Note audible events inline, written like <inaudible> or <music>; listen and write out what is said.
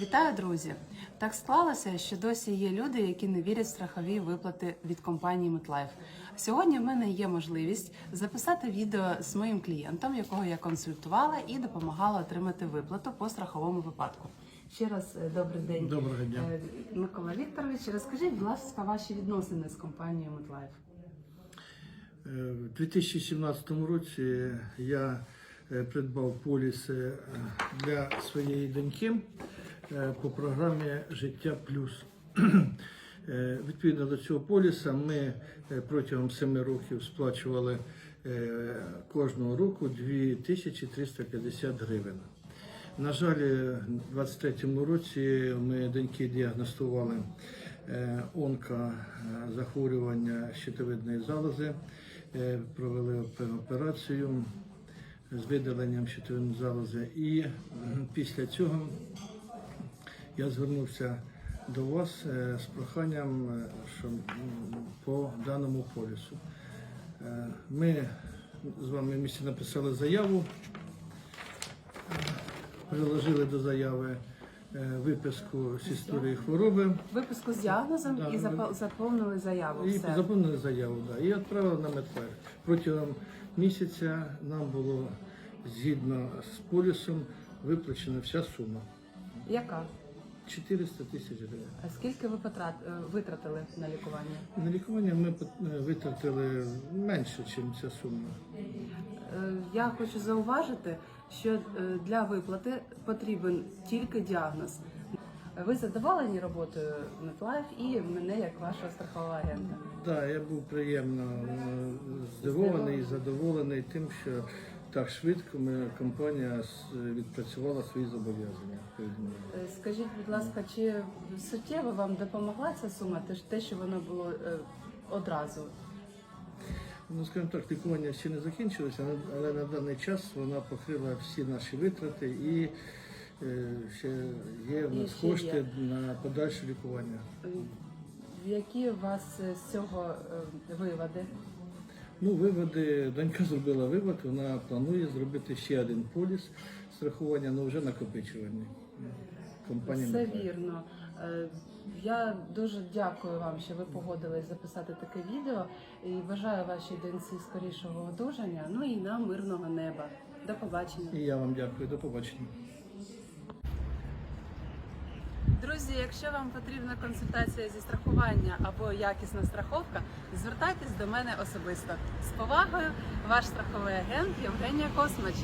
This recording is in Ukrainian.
Вітаю, друзі! Так склалося, що досі є люди, які не вірять в страхові виплати від компанії MetLife. Сьогодні в мене є можливість записати відео з моїм клієнтом, якого я консультувала і допомагала отримати виплату по страховому випадку. Ще раз е, добрий день, Доброго дня. Е, Микола Вікторович. Розкажіть, будь ласка, ваші відносини з компанією MetLife. Е, У 2017 році я придбав поліс для своєї доньки по програмі Життя Плюс. <clears throat> Е, Відповідно до цього поліса ми е, протягом 7 років сплачували е, кожного року 2350 гривень. На жаль, у 23-му році ми доньки діагностували е, онкозахворювання щитовидної залози, е, провели операцію з видаленням щитовидної залози. І після цього я звернувся до вас е, з проханням е, що, по даному полісу. Е, Ми з вами в місті написали заяву приложили до заяви виписку з історії хвороби Випуску з діагнозом Да, і заповнили заяву. і Все. заповнили заяву. Да, і відправили на медфер. Протягом місяця нам було згідно з полісом виплачена вся сума Яка? 400 тисяч гривень. А скільки ви потрат... е, витратили на лікування? На лікування ми е, витратили менше, ніж ця сума. Е, Я хочу зауважити, що для виплати потрібен тільки діагноз. Ви задоволені роботою MetLife і мене як вашого страхового агента? Так, я був приємно здивований і задоволений тим, що так швидко ми, компанія відпрацювала свої зобов'язання. Е, Скажіть, будь ласка, чи суттєво вам допомогла ця сума? Те що воно було е, одразу? Ну, скажімо так, лікування ще не закінчилося, але- на даний час вона покрила всі наші витрати і е, ще є в нас ще є. кошти на подальше лікування. Е, Які у вас е, з цього е, виводи? Ну, виводи, донька зробила вивод, вона планує зробити ще один поліс страхування, але вже накопичувальний. Компанія Все вірно. Е, Я дуже дякую вам, що ви погодились записати таке відео і бажаю вашій доньці скорішого одужання. Ну і нам мирного неба. До побачення. І я вам дякую, до побачення. Друзі, якщо вам потрібна консультація зі страхування або якісна страховка, звертайтесь до мене особисто. З повагою, ваш страховий агент Євгенія Космач.